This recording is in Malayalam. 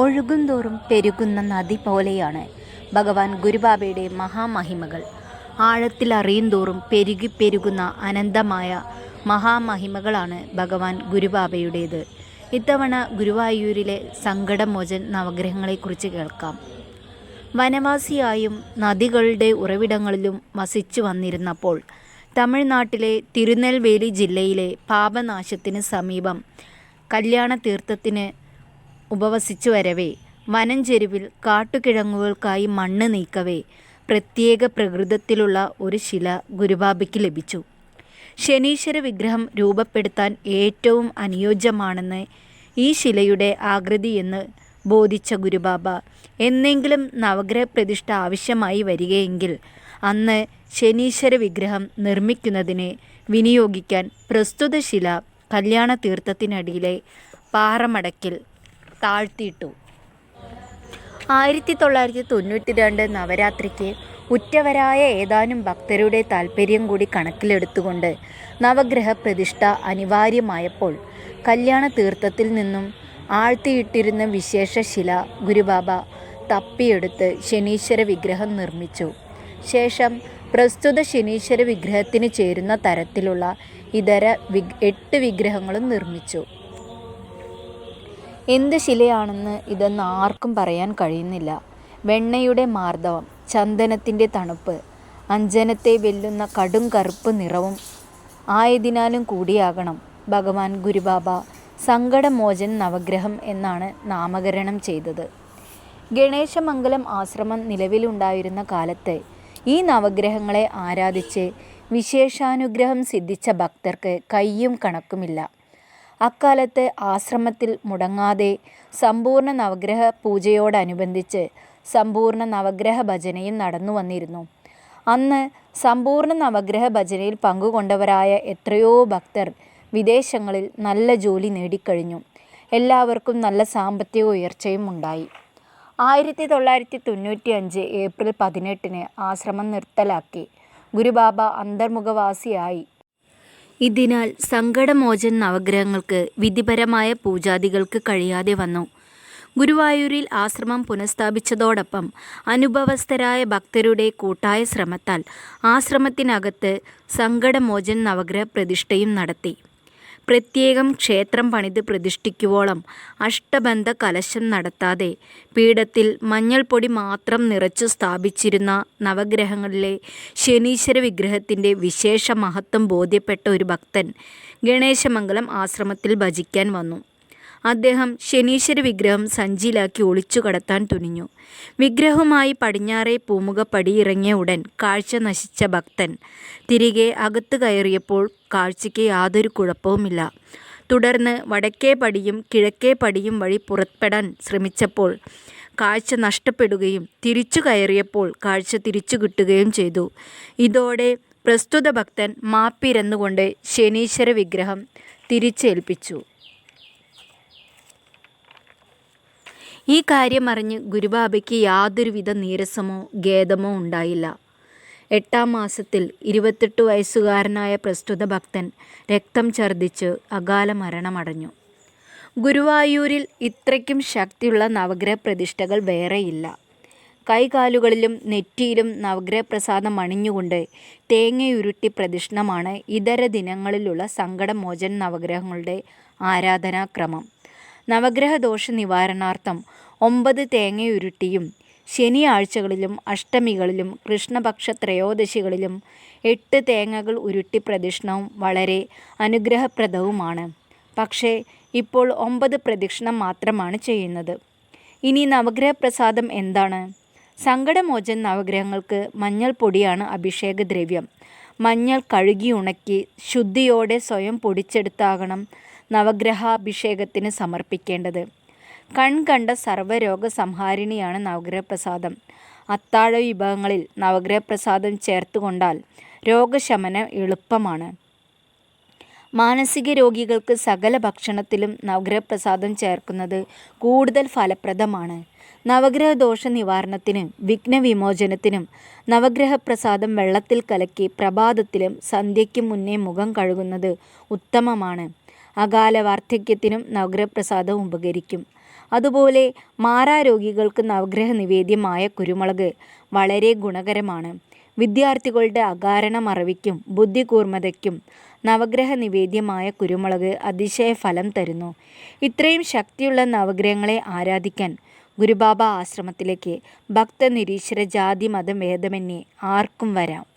ഒഴുകുന്തോറും പെരുകുന്ന നദി പോലെയാണ് ഭഗവാൻ ഗുരുബാബയുടെ മഹാമഹിമകൾ. ആഴത്തിൽ അറിയുന്തോറും പെരുകി പെരുകുന്ന അനന്തമായ മഹാമഹിമകളാണ് ഭഗവാൻ ഗുരുബാബയുടേത്. ഇത്തവണ ഗുരുവായൂരിലെ സങ്കടമോചൻ നവഗ്രഹങ്ങളെക്കുറിച്ച് കേൾക്കാം. വനവാസിയായും നദികളുടെ ഉറവിടങ്ങളിലും വസിച്ചു വന്നിരുന്നപ്പോൾ തമിഴ്നാട്ടിലെ തിരുനെൽവേലി ജില്ലയിലെ പാപനാശത്തിന് സമീപം കല്യാണ തീർത്ഥത്തിന് ഉപവസിച്ചു വരവേ. വനംചെരുവിൽ കാട്ടുകിഴങ്ങുകൾക്കായി മണ്ണ് നീക്കവേ. പ്രത്യേക പ്രകൃതത്തിലുള്ള ഒരു ശില ഗുരുബാബയ്ക്ക് ലഭിച്ചു. ശനീശ്വര വിഗ്രഹം രൂപപ്പെടുത്താൻ ഏറ്റവും അനുയോജ്യമാണെന്ന് ഈ ശിലയുടെ ആകൃതി എന്ന് ബോധിച്ച ഗുരുബാബ എന്നെങ്കിലും നവഗ്രഹ പ്രതിഷ്ഠ ആവശ്യമായി വരികയെങ്കിൽ അന്ന് ശനീശ്വര വിഗ്രഹം നിർമ്മിക്കുന്നതിന് വിനിയോഗിക്കാൻ പ്രസ്തുത ശില കല്യാണ തീർത്ഥത്തിനടിയിലെ പാറമടക്കിൽ താഴ്ത്തിയിട്ടു. ആയിരത്തി തൊള്ളായിരത്തി തൊണ്ണൂറ്റി രണ്ട് നവരാത്രിക്ക് ഉറ്റവരായ ഏതാനും ഭക്തരുടെ താൽപ്പര്യം കൂടി കണക്കിലെടുത്തുകൊണ്ട് നവഗ്രഹ പ്രതിഷ്ഠ അനിവാര്യമായപ്പോൾ കല്യാണ തീർത്ഥത്തിൽ നിന്നും ആഴ്ത്തിയിട്ടിരുന്ന വിശേഷശില ഗുരുബാബ തപ്പിയെടുത്ത് ശനീശ്വര വിഗ്രഹം നിർമ്മിച്ചു. ശേഷം പ്രസ്തുത ശനീശ്വര വിഗ്രഹത്തിന് ചേരുന്ന തരത്തിലുള്ള ഇതര എട്ട് വിഗ്രഹങ്ങളും നിർമ്മിച്ചു. എന്ത് ശിലയാണെന്ന് ഇതെന്ന് ആർക്കും പറയാൻ കഴിയുന്നില്ല. വെണ്ണയുടെ മാർദ്ദവം ചന്ദനത്തിന്റെ തണുപ്പ് അഞ്ജനത്തെ വെല്ലുന്ന കടും കറുപ്പ് നിറവും ആയതിനാലും കൂടിയാകണം ഭഗവാൻ ഗുരുബാബ സങ്കടമോചൻ നവഗ്രഹം എന്നാണ് നാമകരണം ചെയ്തത്. ഗണേശമംഗലം ആശ്രമം നിലവിലുണ്ടായിരുന്ന കാലത്ത് ഈ നവഗ്രഹങ്ങളെ ആരാധിച്ച് വിശേഷാനുഗ്രഹം സിദ്ധിച്ച ഭക്തർക്ക് കയ്യും കണക്കുമില്ല. അക്കാലത്ത് ആശ്രമത്തിൽ മുടങ്ങാതെ സമ്പൂർണ നവഗ്രഹ പൂജയോടനുബന്ധിച്ച് സമ്പൂർണ നവഗ്രഹ ഭജനയും നടന്നു വന്നിരുന്നു. അന്ന് സമ്പൂർണ നവഗ്രഹ ഭജനയിൽ പങ്കുകൊണ്ടവരായ എത്രയോ ഭക്തർ വിദേശങ്ങളിൽ നല്ല ജോലി നേടിക്കഴിഞ്ഞു. എല്ലാവർക്കും നല്ല സാമ്പത്തിക ഉയർച്ചയും ഉണ്ടായി. ആയിരത്തി തൊള്ളായിരത്തി തൊണ്ണൂറ്റി അഞ്ച് ഏപ്രിൽ പതിനെട്ടിന് ആശ്രമം നിർത്തലാക്കി. ഗുരുബാബ അന്തർമുഖവാസിയായി. ഇതിനാൽ സങ്കടമോചൻ നവഗ്രഹങ്ങൾക്ക് വിധിപരമായ പൂജാദികൾക്ക് കഴിയാതെ വന്നു. ഗുരുവായൂരിൽ ആശ്രമം പുനഃസ്ഥാപിച്ചതോടൊപ്പം അനുഭവസ്ഥരായ ഭക്തരുടെ കൂട്ടായ ശ്രമത്താൽ ആശ്രമത്തിനകത്ത് സങ്കടമോചൻ നവഗ്രഹ പ്രതിഷ്ഠയും നടത്തി. പ്രത്യേകം ക്ഷേത്രം പണിത് പ്രതിഷ്ഠിക്കുവോളം അഷ്ടബന്ധ കലശം നടത്താതെ പീഠത്തിൽ മഞ്ഞൾപ്പൊടി മാത്രം നിറച്ചു സ്ഥാപിച്ചിരുന്ന നവഗ്രഹങ്ങളിലെ ശനീശ്വര വിഗ്രഹത്തിന്റെ വിശേഷ മഹത്വം ബോധ്യപ്പെട്ട ഒരു ഭക്തൻ ഗണേശമംഗലം ആശ്രമത്തിൽ ഭജിക്കാൻ വന്നു. അദ്ദേഹം ശനീശ്വര വിഗ്രഹം സഞ്ചിയിലാക്കി ഒളിച്ചു കടത്താൻ തുനിഞ്ഞു. വിഗ്രഹവുമായി പടിഞ്ഞാറേ പൂമുഖ പടിയിറങ്ങിയ ഉടൻ കാഴ്ച നശിച്ച ഭക്തൻ തിരികെ അകത്ത് കയറിയപ്പോൾ കാഴ്ചയ്ക്ക് യാതൊരു കുഴപ്പവുമില്ല. തുടർന്ന് വടക്കേ പടിയും കിഴക്കേ പടിയും വഴി പുറപ്പെടാൻ ശ്രമിച്ചപ്പോൾ കാഴ്ച നഷ്ടപ്പെടുകയും തിരിച്ചു കയറിയപ്പോൾ കാഴ്ച തിരിച്ചു കിട്ടുകയും ചെയ്തു. ഇതോടെ പ്രസ്തുത ഭക്തൻ മാപ്പിരന്നുകൊണ്ട് ശനീശ്വര വിഗ്രഹം തിരിച്ചേൽപ്പിച്ചു. ഈ കാര്യം കാര്യമറിഞ്ഞ് ഗുരുബാബയ്ക്ക് യാതൊരുവിധ നീരസമോ ഖേദമോ ഉണ്ടായില്ല. എട്ടാം മാസത്തിൽ ഇരുപത്തെട്ട് വയസ്സുകാരനായ പ്രസ്തുത ഭക്തൻ രക്തം ഛർദ്ദിച്ച് അകാല മരണമടഞ്ഞു. ഗുരുവായൂരിൽ ഇത്രയ്ക്കും ശക്തിയുള്ള നവഗ്രഹ പ്രതിഷ്ഠകൾ വേറെയില്ല. കൈകാലുകളിലും നെറ്റിയിലും നവഗ്രഹ പ്രസാദം അണിഞ്ഞുകൊണ്ട് തേങ്ങയുരുട്ടി പ്രദക്ഷിണമാണ് ഇതര ദിനങ്ങളിലുള്ള സങ്കടമോചൻ നവഗ്രഹങ്ങളുടെ ആരാധനാക്രമം. നവഗ്രഹ ദോഷ നിവാരണാർത്ഥം ഒമ്പത് തേങ്ങയുരുട്ടിയും ശനിയാഴ്ചകളിലും അഷ്ടമികളിലും കൃഷ്ണപക്ഷ ത്രയോദശികളിലും എട്ട് തേങ്ങകൾ ഉരുട്ടി പ്രദക്ഷിണവും വളരെ അനുഗ്രഹപ്രദവുമാണ്. പക്ഷേ ഇപ്പോൾ ഒമ്പത് പ്രദക്ഷിണം മാത്രമാണ് ചെയ്യുന്നത്. ഇനി നവഗ്രഹ പ്രസാദം എന്താണ്? സങ്കടമോചൻ നവഗ്രഹങ്ങൾക്ക് മഞ്ഞൾ പൊടിയാണ് അഭിഷേക ദ്രവ്യം മഞ്ഞൾ കഴുകി ഉണക്കി ശുദ്ധിയോടെ സ്വയം പൊടിച്ചെടുത്താകണം. നവഗ്രഹാഭിഷേകത്തിന് സമർപ്പിക്കേണ്ടത്. കൺകണ്ട സർവരോഗ സംഹാരിണിയാണ് നവഗ്രഹപ്രസാദം. അത്താഴ വിഭവങ്ങളിൽ നവഗ്രഹപ്രസാദം ചേർത്തുകൊണ്ടാൽ രോഗശമനം എളുപ്പമാണ്. മാനസിക രോഗികൾക്ക് സകല ഭക്ഷണത്തിലും നവഗ്രഹപ്രസാദം ചേർക്കുന്നത് കൂടുതൽ ഫലപ്രദമാണ്. നവഗ്രഹ ദോഷ നിവാരണത്തിനും വിഘ്നവിമോചനത്തിനും നവഗ്രഹപ്രസാദം വെള്ളത്തിൽ കലക്കി പ്രഭാതത്തിലും സന്ധ്യയ്ക്ക് മുന്നേ മുഖം കഴുകുന്നത് ഉത്തമമാണ്. അകാല വാർദ്ധക്യത്തിനും നവഗ്രഹപ്രസാദം ഉപകരിക്കും. അതുപോലെ മാറാരോഗികൾക്ക് നവഗ്രഹ നിവേദ്യമായ കുരുമുളക് വളരെ ഗുണകരമാണ്. വിദ്യാർത്ഥികളുടെ അകാരണ മറവിക്കും ബുദ്ധികൂർമ്മതയ്ക്കും നവഗ്രഹ നിവേദ്യമായ കുരുമുളക് അതിശയ ഫലം തരുന്നു. ഇത്രയും ശക്തിയുള്ള നവഗ്രഹങ്ങളെ ആരാധിക്കാൻ ഗുരുബാബ ആശ്രമത്തിലേക്ക് ഭക്തനിരീശ്വര ജാതി മതം ഭേദമന്യേ ആർക്കും വരാം.